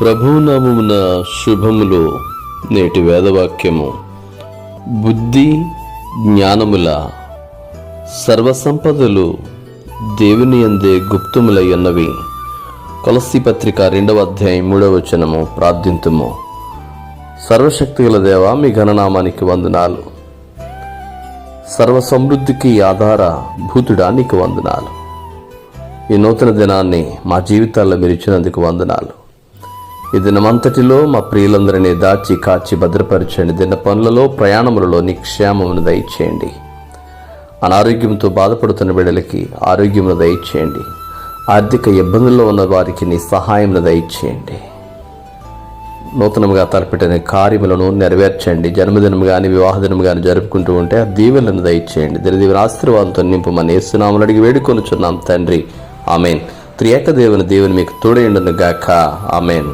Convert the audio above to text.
ప్రభునామమున శుభములు నేటి వేదవాక్యము. బుద్ధి జ్ఞానముల సర్వసంపదలు దేవుని అందే గుప్తములై ఉన్నవి. కొలసి పత్రిక రెండవ అధ్యాయం మూడవ వచనము ప్రార్థింతుము. సర్వశక్తిగల దేవ మీ ఘననామానికి వందనాలు. సర్వ సమృద్ధికి ఆధార భూతుడా నీకు వందనాలు. ఈ నూతన దినాన్ని మా జీవితాల్లో మీరు ఇచ్చినందుకు వందనాలు. ఈ దినమంతటిలో మా ప్రియులందరినీ దాచి కాచి భద్రపరచండి. దిన పనులలో ప్రయాణములలో నిక్షేమమును దయచేయండి. అనారోగ్యంతో బాధపడుతున్న బిడ్డలకి ఆరోగ్యమును దయచేయండి. ఆర్థిక ఇబ్బందుల్లో ఉన్న వారికి నీ సహాయమును దయచేయండి. నూతనముగా తలపెట్టిన కార్యములను నెరవేర్చండి. జన్మదినం కానీ వివాహదినం కానీ జరుపుకుంటూ ఉంటే ఆ దీవెలను దయచేయండి. దినదీవెన ఆశీర్వాదంతో నింపమని ఏసునామలు అడిగి వేడుకొనుచున్నాం తండ్రి. ఆమెన్. త్రియేక దేవుని దేవుని మీకు తోడైండును గాక ఆమెన్.